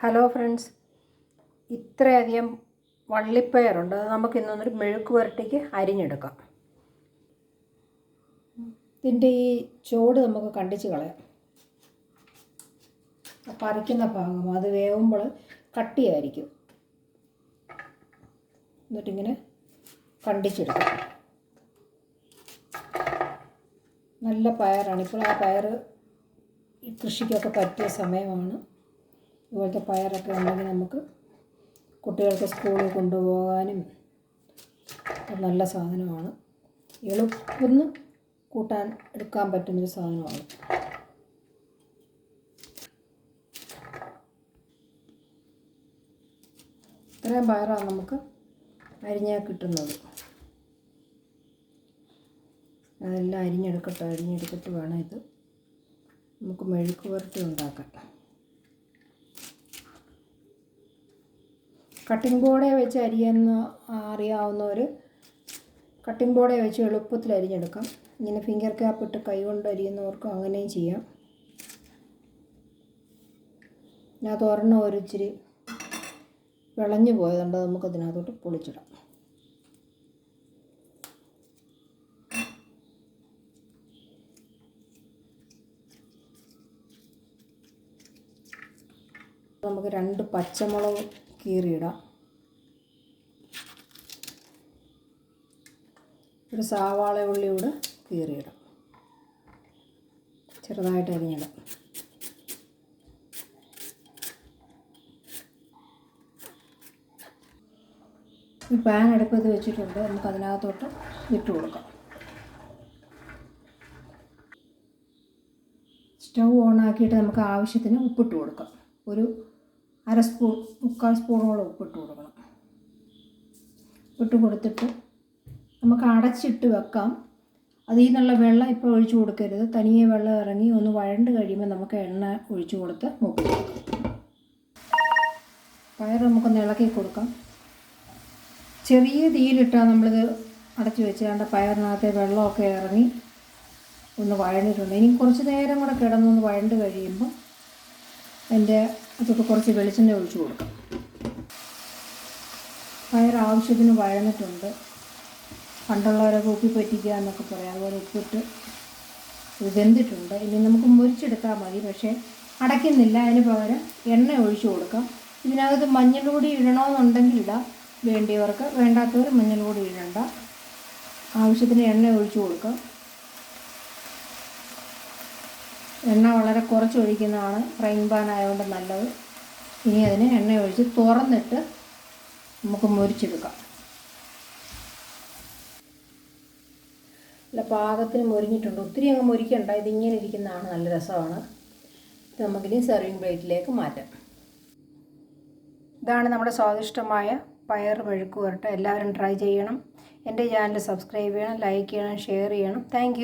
Hello friends ഇത്രയധികം വള്ളിപ്പയറുണ്ട്. അത് നമുക്ക് ഇന്നൊന്നൊരു മെഴുക്ക് പുരട്ടിക്ക് അരിഞ്ഞെടുക്കാം. ഇതിന്റെ ഈ ചോട് നമുക്ക് കണ്ടിച്ച് കളയാം. പറിക്കുന്ന ഭാഗം അത് വേവുമ്പോൾ കട്ടിയായിരിക്കും. എന്നിട്ടിങ്ങനെ കണ്ടിച്ചെടുക്കാം. നല്ല പയറാണ്. ഇപ്പോൾ ആ പയർ കൃഷിക്കൊക്കെ പറ്റിയ സമയമാണ്. ഇതുപോലത്തെ പയറൊക്കെ ഉണ്ടെങ്കിൽ നമുക്ക് കുട്ടികൾക്ക് സ്കൂളിൽ കൊണ്ടുപോകാനും നല്ല സാധനമാണ്. എളുപ്പം കൂട്ടാൻ എടുക്കാൻ പറ്റുന്നൊരു സാധനമാണ്. ഇത്രയും പയറാണ് നമുക്ക് അരിഞ്ഞാൽ കിട്ടുന്നത്. അതെല്ലാം അരിഞ്ഞെടുക്കട്ടെ അരിഞ്ഞെടുത്തിട്ട് വേണം ഇത് നമുക്ക് മെഴുക്ക് പുരട്ടി ഉണ്ടാക്കാൻ. കട്ടിംഗ് ബോർഡേ വെച്ച് അറിയാവുന്ന അറിയാവുന്നവർ കട്ടിംഗ് ബോർഡേ വെച്ച് എളുപ്പത്തിൽ അരിഞ്ഞെടുക്കാം. ഇങ്ങനെ ഫിംഗർ ക്യാപ്പ് ഇട്ട് കൈ കൊണ്ട് അരിയുന്നവർക്കും അങ്ങനെയും ചെയ്യാം. ഇതിനകത്ത് ഒരെണ്ണം ഒരു ഇച്ചിരി വിളഞ്ഞു പോയതുകൊണ്ട് നമുക്കതിനകത്തോട്ട് പൊളിച്ചിടാം. നമുക്ക് രണ്ട് പച്ചമുളക് കീറിയിടാം. ഒരു സവാള ഉള്ളി കൂടെ കീറിയിടാം. ചെറുതായിട്ട് അരിഞ്ഞിടാം. ഈ പാൻ അടുപ്പത്ത് വെച്ചിട്ടുണ്ട്. നമുക്ക് അതിനകത്തോട്ട് ഇട്ട് കൊടുക്കാം. സ്റ്റൗ ഓണാക്കിയിട്ട് നമുക്ക് ആവശ്യത്തിന് ഉപ്പിട്ട് കൊടുക്കാം. ഒരു അര സ്പൂൺ മുക്കാൽ സ്പൂണോളം ഉപ്പിട്ട് കൊടുക്കണം. ഉപ്പിട്ട് കൊടുത്തിട്ട് നമുക്ക് അടച്ചിട്ട് വെക്കാം. അതിൽ നിന്നുള്ള വെള്ളം ഇപ്പോൾ ഒഴിച്ചു കൊടുക്കരുത്. തനിയെ വെള്ളം ഇറങ്ങി ഒന്ന് വഴണ്ട് കഴിയുമ്പോൾ നമുക്ക് എണ്ണ ഒഴിച്ചു കൊടുത്ത് മൂക്കി പയർ നമുക്കൊന്ന് ഇളക്കി കൊടുക്കാം. ചെറിയ തീയിലിട്ടാൽ നമ്മളിത് അടച്ചു വെച്ച് കണ്ട പയറിനകത്തെ വെള്ളമൊക്കെ ഇറങ്ങി ഒന്ന് വഴണ്ടിട്ടുണ്ട്. ഇനി കുറച്ച് നേരം കൂടെ കിടന്നൊന്ന് വഴണ്ട് കഴിയുമ്പോൾ അതിന്റെ അതൊക്കെ കുറച്ച് വെളിച്ചെണ്ണ ഒഴിച്ച് കൊടുക്കാം. പയർ ആവശ്യത്തിന് വഴന്നിട്ടുണ്ട്. പണ്ടുള്ളവരൊക്കെ ഉപ്പി പറ്റിക്കുക എന്നൊക്കെ പറയാം. അതുപോലെ ഉപ്പിട്ട് വെന്തിട്ടുണ്ട്. ഇനി നമുക്ക് മുരിച്ചെടുത്താൽ മതി. പക്ഷേ അടയ്ക്കുന്നില്ല. അതിന് പകരം എണ്ണ ഒഴിച്ചു കൊടുക്കാം. ഇതിനകത്ത് മഞ്ഞൾ പൊടി ഇടണമെന്നുണ്ടെങ്കിൽ ഇടാം. വേണ്ടിയവർക്ക് വേണ്ടാത്തവർ മഞ്ഞൾ പൊടി ഇടണ്ട. ആവശ്യത്തിന് എണ്ണ ഒഴിച്ചു കൊടുക്കാം. എണ്ണ വളരെ കുറച്ച് ഒഴിക്കുന്നതാണ് ഫ്രൈങ് പാൻ ആയതുകൊണ്ട് നല്ലത്. ഇനി അതിന് എണ്ണ ഒഴിച്ച് തുറന്നിട്ട് നമുക്ക് മുരിച്ചെടുക്കാം. അല്ല പാകത്തിന് മുരിഞ്ഞിട്ടുണ്ട്. ഒത്തിരി അങ്ങ് മുരിക്കണ്ട. ഇതിങ്ങനെ ഇരിക്കുന്നതാണ് നല്ല രസമാണ്. ഇത് നമുക്കിനി സെർവിങ് പ്ലേറ്റിലേക്ക് മാറ്റാം. ഇതാണ് നമ്മുടെ സ്വാദിഷ്ടമായ പയർ മെഴുക്ക് വരട്ടെ എല്ലാവരും ട്രൈ ചെയ്യണം. എന്റെ ചാനൽ സബ്സ്ക്രൈബ് ചെയ്യണം ലൈക്ക് ചെയ്യണം ഷെയർ ചെയ്യണം. താങ്ക്